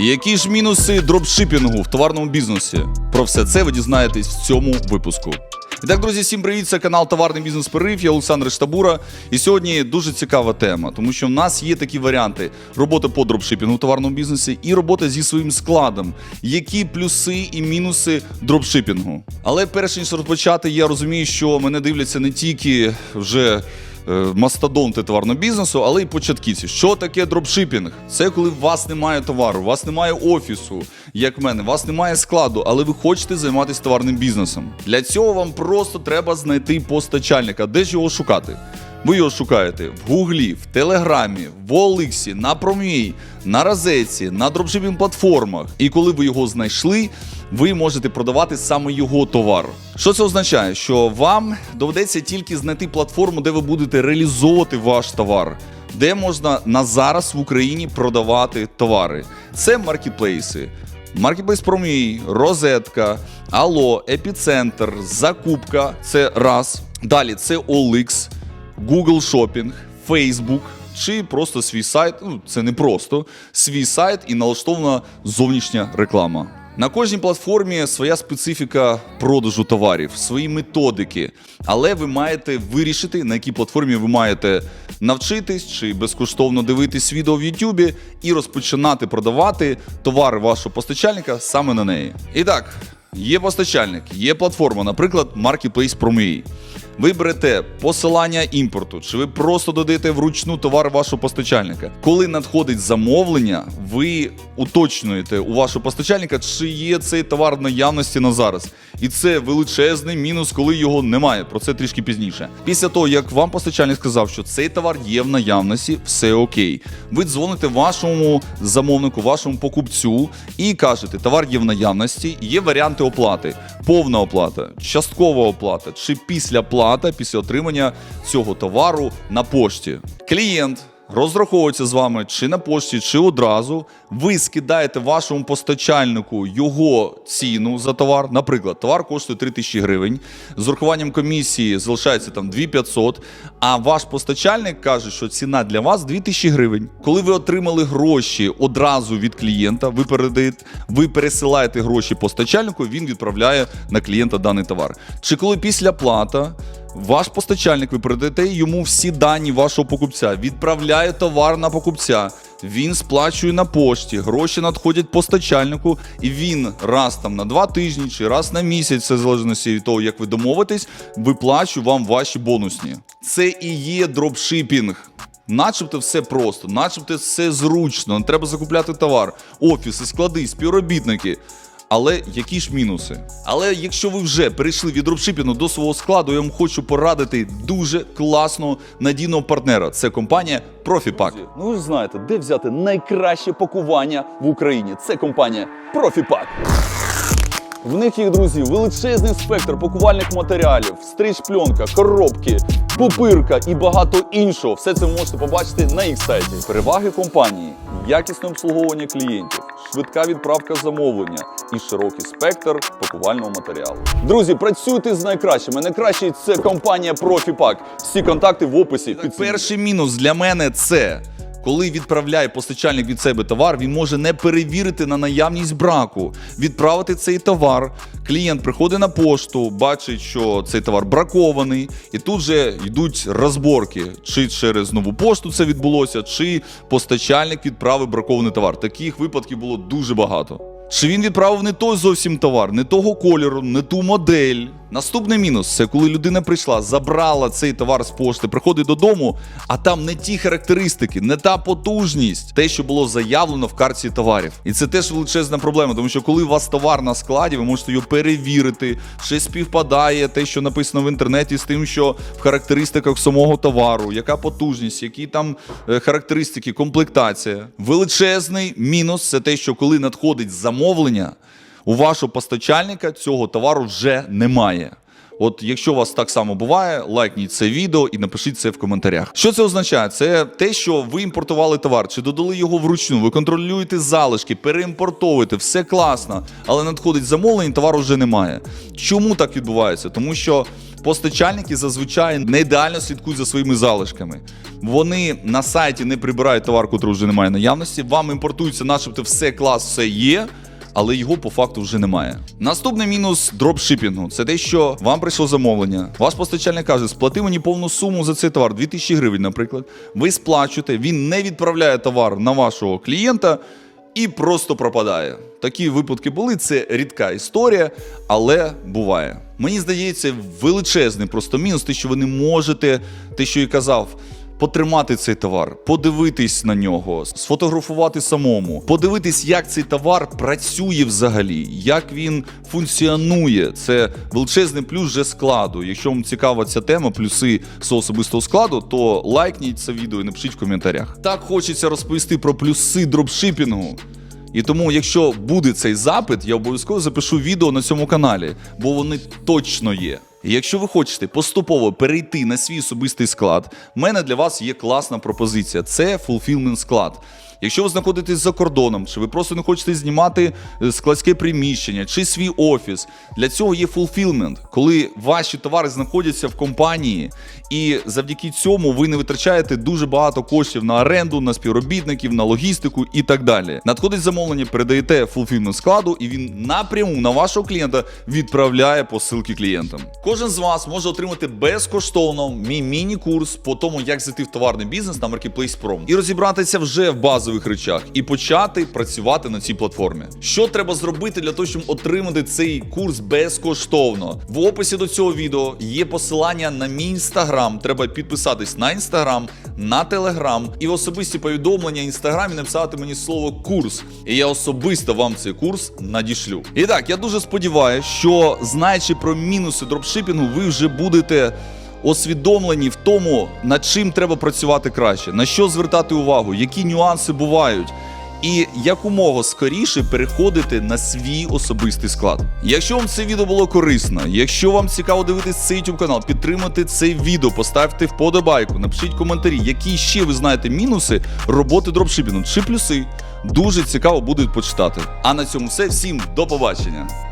Які ж мінуси дропшипінгу в товарному бізнесі? Про все це ви дізнаєтесь в цьому випуску. І так, друзі, всім привіт! Це канал Товарний бізнес Перерив. Я Олександр Штабура. І сьогодні дуже цікава тема, тому що в нас є такі варіанти: робота по дропшипінгу в товарному бізнесі і робота зі своїм складом. Які плюси і мінуси дропшипінгу? Але перш ніж розпочати, я розумію, що мене дивляться не тільки вже мастодонти товарного бізнесу, але й початківці. Що таке дропшипінг? Це коли у вас немає товару, у вас немає офісу, як в мене, у вас немає складу, але ви хочете займатися товарним бізнесом. Для цього вам просто треба знайти постачальника. Де ж його шукати? Ви його шукаєте в Гуглі, в Телеграмі, в Оликсі, на Промій, на Розетці, на дропшипінг платформах. І коли ви його знайшли, ви можете продавати саме його товар. Що це означає? Що вам доведеться тільки знайти платформу, де ви будете реалізовувати ваш товар. Де можна на зараз в Україні продавати товари? Це маркетплейси. Маркетплейс Промій, Розетка, Алло, Епіцентр, Закупка це раз. Далі це OLX, Google Shopping, Facebook чи просто свій сайт. Ну, це не просто свій сайт і налаштована зовнішня реклама. На кожній платформі своя специфіка продажу товарів, свої методики. Але ви маєте вирішити, на якій платформі ви маєте навчитись чи безкоштовно дивитись відео в Ютубі і розпочинати продавати товари вашого постачальника саме на неї. І так, є постачальник, є платформа, наприклад, Marketplace Promii. Ви берете посилання імпорту, чи ви просто додаєте вручну товар вашого постачальника. Коли надходить замовлення, ви уточнюєте у вашого постачальника, чи є цей товар в наявності на зараз. І це величезний мінус, коли його немає. Про це трішки пізніше. Після того, як вам постачальник сказав, що цей товар є в наявності, все окей. Ви дзвоните вашому замовнику, вашому покупцю і кажете, товар є в наявності, є варіанти оплати: повна оплата, часткова оплата чи післяплата після отримання цього товару на пошті. Клієнт розраховується з вами чи на пошті, чи одразу. Ви скидаєте вашому постачальнику його ціну за товар. Наприклад, товар коштує 3000 гривень. З урахуванням комісії залишається там 2500, а ваш постачальник каже, що ціна для вас 2000 гривень. Коли ви отримали гроші одразу від клієнта, ви передаєте, ви пересилаєте гроші постачальнику, він відправляє на клієнта даний товар. Чи коли після плата ваш постачальник, ви передаєте йому всі дані вашого покупця, відправляє товар на покупця. Він сплачує на пошті, гроші надходять постачальнику, і він раз там на два тижні чи раз на місяць, це в залежності від того, як ви домовитесь, виплачує вам ваші бонусні. Це і є дропшипінг. Начебто все просто, начебто все зручно, не треба закупляти товар, офіси, склади, співробітники. Але які ж мінуси? Але якщо ви вже перейшли від дропшипінгу до свого складу, я вам хочу порадити дуже класного надійного партнера. Це компанія Profipack. Ну ви ж знаєте, де взяти найкраще пакування в Україні. Це компанія Profipack. В них їх, друзі, величезний спектр пакувальних матеріалів, стріч-пленка, коробки, пупирка і багато іншого. Все це ви можете побачити на їх сайті. Переваги компанії, якісне обслуговування клієнтів, швидка відправка замовлення і широкий спектр пакувального матеріалу. Друзі, працюйте з найкращими. Найкращий це компанія Профіпак. Всі контакти в описі. під Перший мінус для мене це. Коли відправляє постачальник від себе товар, він може не перевірити на наявність браку, відправити цей товар. Клієнт приходить на пошту, бачить, що цей товар бракований, і тут же йдуть розборки, чи через нову пошту це відбулося, чи постачальник відправив бракований товар. Таких випадків було дуже багато. Чи він відправив не той зовсім товар, не того кольору, не ту модель. Наступний мінус це коли людина прийшла, забрала цей товар з пошти, приходить додому, а там не ті характеристики, не та потужність, те, що було заявлено в карті товарів. І це теж величезна проблема, тому що коли у вас товар на складі, ви можете його перевірити, ще співпадає те, що написано в інтернеті, з тим, що в характеристиках самого товару, яка потужність, які там е, характеристики, комплектація. Величезний мінус це те, що коли надходить замовлення у вашого постачальника цього товару вже немає. От якщо у вас так само буває, лайкніть це відео і напишіть це в коментарях. Що це означає? Це те, що ви імпортували товар, чи додали його вручну, ви контролюєте залишки, переімпортовуєте, все класно, але надходить замовлення, товару вже немає. Чому так відбувається? Тому що Постачальники зазвичай не ідеально слідкують за своїми залишками. Вони на сайті не прибирають товар, котрий вже немає наявності. Вам імпортується, начебто, все клас, все є. Але його по факту вже немає. Наступний мінус дропшипінгу це те, що вам прийшло замовлення. Ваш постачальник каже, сплати мені повну суму за цей товар, 2000 гривень, наприклад. Ви сплачуєте, він не відправляє товар на вашого клієнта і просто пропадає. Такі випадки були. Це рідка історія, але буває. Мені здається, величезний просто мінус, те, що ви не можете, те, що і казав. Потримати цей товар, подивитись на нього, сфотографувати самому, подивитись, як цей товар працює взагалі, як він функціонує. Це величезний плюс вже складу. Якщо вам цікава ця тема, плюси свого особистого складу, то лайкніть це відео і напишіть в коментарях. Так хочеться розповісти про плюси дропшипінгу. І тому, якщо буде цей запит, я обов'язково запишу відео на цьому каналі, бо вони точно є. Якщо ви хочете поступово перейти на свій особистий склад, в мене для вас є класна пропозиція: це Fulfillment склад. Якщо ви знаходитесь за кордоном, чи ви просто не хочете знімати е, складське приміщення чи свій офіс, для цього є fulfillment, коли ваші товари знаходяться в компанії, і завдяки цьому ви не витрачаєте дуже багато коштів на оренду, на співробітників, на логістику і так далі. Надходить замовлення, передаєте fulfillment складу, і він напряму на вашого клієнта відправляє посилки клієнтам. Кожен з вас може отримати безкоштовно мій міні-курс по тому, як зайти в товарний бізнес на Marketplace Prom і розібратися вже в базових речах і почати працювати на цій платформі. Що треба зробити для того, щоб отримати цей курс безкоштовно? В описі до цього відео є посилання на мій інстаграм. Треба підписатись на інстаграм, на телеграм і в особисті повідомлення інстаграмі написати мені слово курс. І я особисто вам цей курс надішлю. І так, я дуже сподіваюся, що знаючи про мінуси дропшипінгу, ви вже будете освідомлені в тому, над чим треба працювати краще, на що звертати увагу, які нюанси бувають. І якомога скоріше переходити на свій особистий склад. Якщо вам це відео було корисно, якщо вам цікаво дивитись цей YouTube канал, підтримати це відео, поставте вподобайку, напишіть коментарі, які ще ви знаєте мінуси роботи дропшипінгу чи плюси. Дуже цікаво буде почитати. А на цьому все. Всім до побачення.